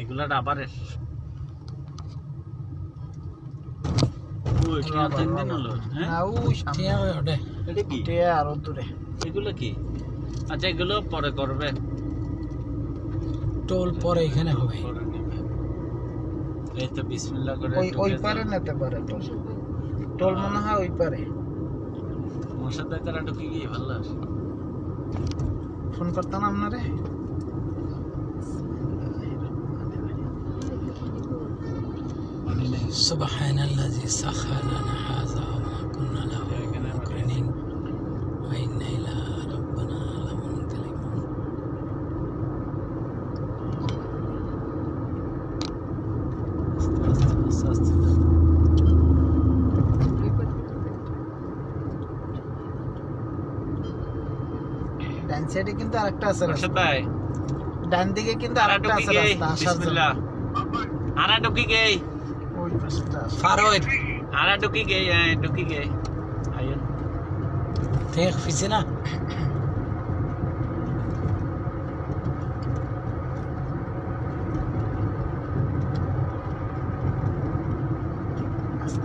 এগুলা রাবারের ও এটা তিন দিন হলো হ্যাঁ? না ও সামনে। ঠিক আছে ওটা এটা কি? উঠে আরও দূরে এগুলো কি? আচ্ছা এগুলো পরে করবে। টোল পরে এখানে হবে। এই তো বিসমিল্লাহ করে ওই ওই পারে নিতে পারে টোল। টোল মনে হয় ওই পারে। মশার দায়িত্বটা ঢুকে গিয়ে ভালো ফোন করতাম আপনারে? হাযা মা কুন্না লাহু মুকরিনিন ওয়া ইন্না ইলা রাব্বিনা লামুনকালিবুন আস্তে আস্তে আস্তে আস্তে ডান সাইডে কিন্তু আরেকটা আছে রাস্তা। ডান দিকে কিন্তু আরা আরেকটা আছে রাস্তা আসার জন্য। আরা ঢুকে গেই।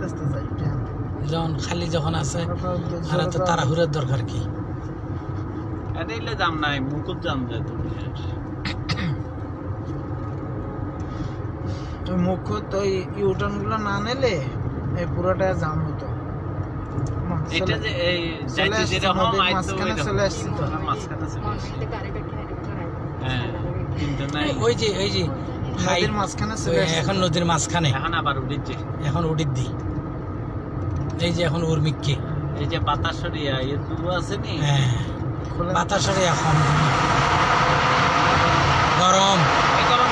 আস্তে যাই ট্রেন যখন খালি যখন আছে আর তো তাড়াহুড়োর দরকার কি? এটা ইলে দাম নাই মুকুট দাম যায় তুমি ওই মুখ্য তো ইউটার্নগুলো না নিলে এই পুরোটা জাম হতো। মা, এটা চলে- যে এই যাইতে আসছি, যেরকম আইতো চলে আসছি তো। মাঝখানে চলে আসছি। হ্যাঁ কিন্তু নাই। ওই যে ওই যে নদীর মাঝখানে চলে এখন নদীর মাঝখানে। এখন আবার উঠিচ্ছে এখন উডির দি এই যে এখন উর্মিককে। এই যে বাতাস সরিয়া এর আছে নি? হ্যাঁ। খোলা বাতাসরে এখন। গরম কেন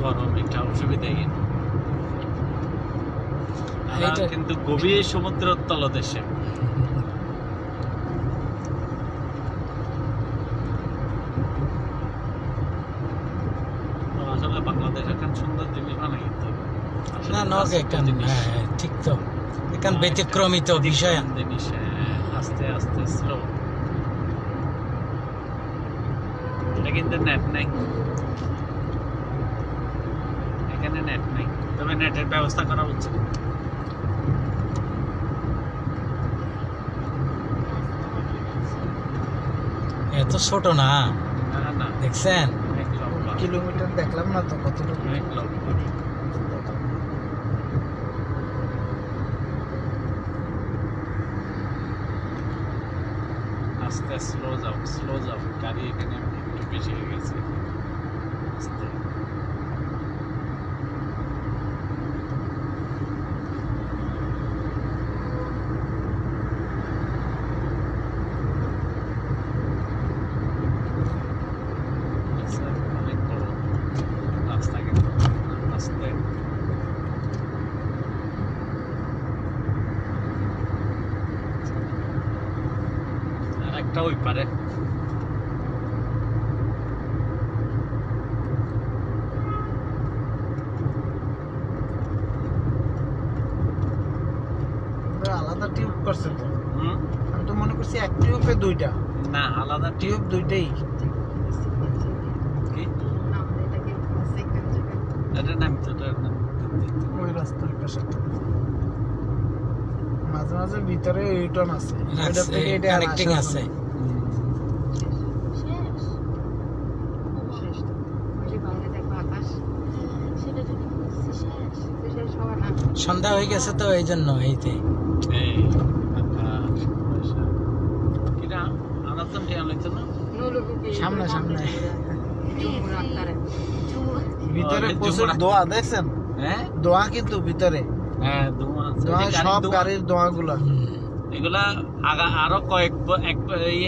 গরম একটা অসুবিধা কি এইটা- কিন্তু গভীর সমুদ্রের তলদেশে। আসলে বাংলাদেশ এখন সুন্দর জিনিস বানাই কিন্তু না নক একটা হ্যাঁ ঠিক তো। এখান ব্যতিক্রমিত বিষয়। ব্যতিক্রম জিনিস হ্যাঁ, আস্তে আস্তে স্লো এটা কিন্তু নেট নাই। এখানে নেট নাই। তবে নেটের ব্যবস্থা করা উচিত। এত ছোট না। না না দেখছেন? কিলোমিটার দেখলাম না তো কতটুকু অনেক লম্বা। আস্তে স্লো যাও স্লো যাও। গাড়ি এখানে একটু বেশি হয়ে গেছে আস্তে আচ্ছা, অনেক বড় রাস্তা কিন্তু আস্তে আর একটা ওই পারে আলাদা টিউব করছে তো। হুম? আমি তো মনে করছি এক টিউবে দুইটা। না আলাদা টিউব টিউব দুইটাই কি এটা নামতো এটা নাম ওই মাঝে মাঝে ভিতরে আছে। ওইটা থেকে এটা কানেক্টিং আছে। সন্ধ্যা হয়ে গেছে তো এই জন্য এইতে। লইতো না? সামনে সামনে। ভিতরে প্রচুর। দোয়া দেখছেন? হ্যাঁ? দোয়া কিন্তু ভিতরে। হ্যাঁ। দোয়া সব গাড়ির দোয়া। গুলা এগুলা আগা আরও কয়েক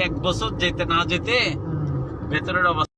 এক বছর যেতে না যেতে ভেতরের অবস্থা